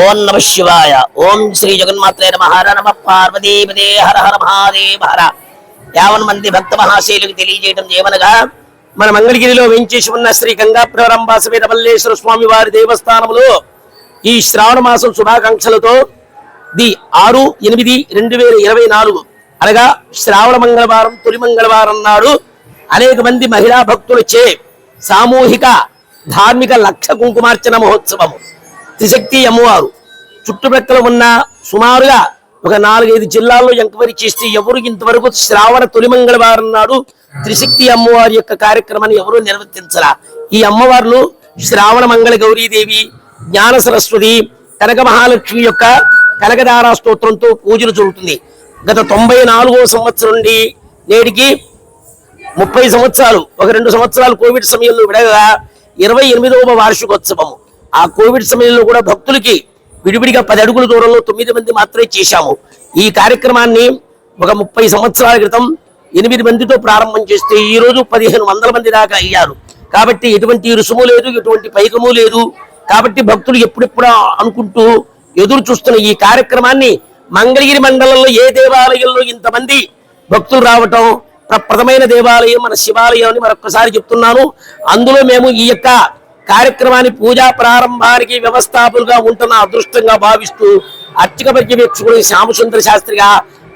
ఓం నమ శివాయ. ఓం శ్రీ జగన్మాత్రే నమ. హర నమ. పార్వతీపదే హర హర మహాదేవ హర. యావన్ మంది భక్త మహాశైలకు తెలియజేయడం ఏమనగా మన మంగళగిరిలో వెంచేసి ఉన్న శ్రీ గంగాప్రవరంబ సమేత మల్లేశ్వర స్వామి వారి దేవస్థానములో ఈ శ్రావణ మాసం శుభాకాంక్షలతో ది ఆరు ఎనిమిది రెండు వేల ఇరవై నాలుగు అనగా శ్రావణ మంగళవారం తొలి మంగళవారం నాడు అనేక మంది మహిళా భక్తులచే సామూహిక ధార్మిక లక్ష కుంకుమార్చన మహోత్సవము. త్రిశక్తి అమ్మవారు. చుట్టుప్రక్కల ఉన్న సుమారుగా ఒక నాలుగైదు జిల్లాల్లో ఎంక్వైరీ చేస్తే ఎవరు ఇంతవరకు శ్రావణ తొలి మంగళవారం నాడు త్రిశక్తి అమ్మవారి యొక్క కార్యక్రమాన్ని ఎవరు నిర్వర్తించరా ఈ అమ్మవార్లు శ్రావణ మంగళ గౌరీదేవి జ్ఞాన సరస్వతి కనక మహాలక్ష్మి యొక్క కనకదారా స్తోత్రంతో పూజలు జరుగుతుంది. గత తొంభై నాలుగో సంవత్సరం నుండి నేటికి ముప్పై సంవత్సరాలు ఒక రెండు సంవత్సరాలు కోవిడ్ సమయంలో విడగా ఇరవై ఎనిమిదవ వార్షికోత్సవము. ఆ కోవిడ్ సమయంలో కూడా భక్తులకి విడివిడిగా పది అడుగుల దూరంలో తొమ్మిది మంది మాత్రమే చేశాము. ఈ కార్యక్రమాన్ని ఒక ముప్పై సంవత్సరాల క్రితం ఎనిమిది మందితో ప్రారంభం చేస్తే ఈ రోజు పదిహేను వందల మంది దాకా అయ్యారు. కాబట్టి ఎటువంటి రుసుము లేదు ఎటువంటి పైకము లేదు. కాబట్టి భక్తులు ఎప్పుడెప్పుడు అనుకుంటూ ఎదురు చూస్తున్న ఈ కార్యక్రమాన్ని మంగళగిరి మండలంలో ఏ దేవాలయంలో ఇంతమంది భక్తులు రావటం ప్రప్రదమైన దేవాలయం మన శివాలయం అని మరొకసారి చెప్తున్నాను. అందులో మేము ఈ యొక్క కార్యక్రమాన్ని పూజా ప్రారంభానికి వ్యవస్థాపకులుగా ఉంటున్న అదృష్టంగా భావిస్తూ అర్చక పర్యవేక్షకుడు శ్యామసుందర శాస్త్రిగా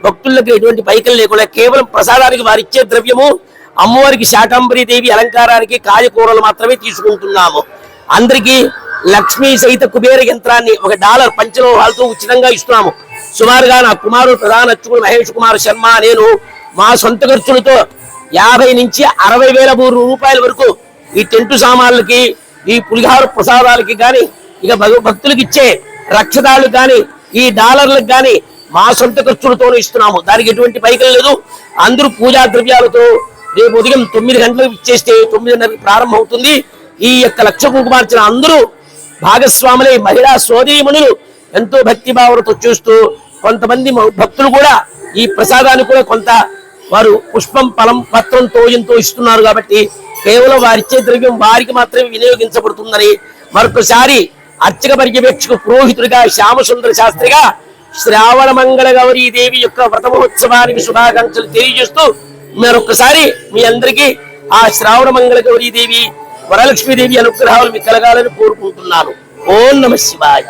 భక్తులకు ఎటువంటి పైకలు లేకుండా కేవలం ప్రసాదానికి వారిచ్చే ద్రవ్యము అమ్మవారికి శాకాంబరి దేవి అలంకారానికి కాయకూరలు మాత్రమే తీసుకుంటున్నాము. అందరికీ లక్ష్మీ సహిత కుబేర యంత్రాన్ని ఒక డాలర్ పంచలోహాలతో ఉచితంగా ఇస్తున్నాము. సుమారుగా నా కుమారుడు ప్రధాన అర్చకుడు మహేష్ కుమార్ శర్మ నేను మా సొంత ఖర్చులతో యాభై నుంచి అరవై వేల మూడు రూపాయల వరకు ఈ టెంటు సామాన్లకి ఈ పులిహార ప్రసాదాలకి కానీ ఇక భక్తులకు ఇచ్చే రక్షదాలు కానీ ఈ డాలర్లకు కానీ మా సొంత ఖర్చులతోనే ఇస్తున్నాము. దానికి ఎటువంటి పైకలు లేదు. అందరూ పూజా ద్రవ్యాలతో రేపు ఉదయం తొమ్మిది గంటలకు ఇచ్చేస్తే తొమ్మిదిన్నర ప్రారంభం అవుతుంది ఈ యొక్క లక్ష కుంకుమార్చన అందరూ భాగస్వాములై మహిళా సోదరీమణులు ఎంతో భక్తి భావనతో చూస్తూ కొంతమంది భక్తులు కూడా ఈ ప్రసాదాన్ని కూడా కొంత వారు పుష్పం ఫలం పత్రం తోయంతో ఇస్తున్నారు కాబట్టి కేవలం వారిచ్చే ద్రవ్యం వారికి మాత్రమే వినియోగించబడుతుందని మరొకసారి అర్చక పర్యవేక్షకు పురోహితుడిగా శ్యామసుందర శాస్త్రిగా శ్రావణ మంగళ గౌరీ దేవి యొక్క వ్రతమహోత్సవానికి శుభాకాంక్షలు తెలియజేస్తూ మరొకసారి మీ అందరికీ ఆ శ్రావణ మంగళ గౌరీ దేవి వరలక్ష్మీదేవి అనుగ్రహాలు మీకు కలగాలని కోరుకుంటున్నాను. ఓం నమ శివాయ.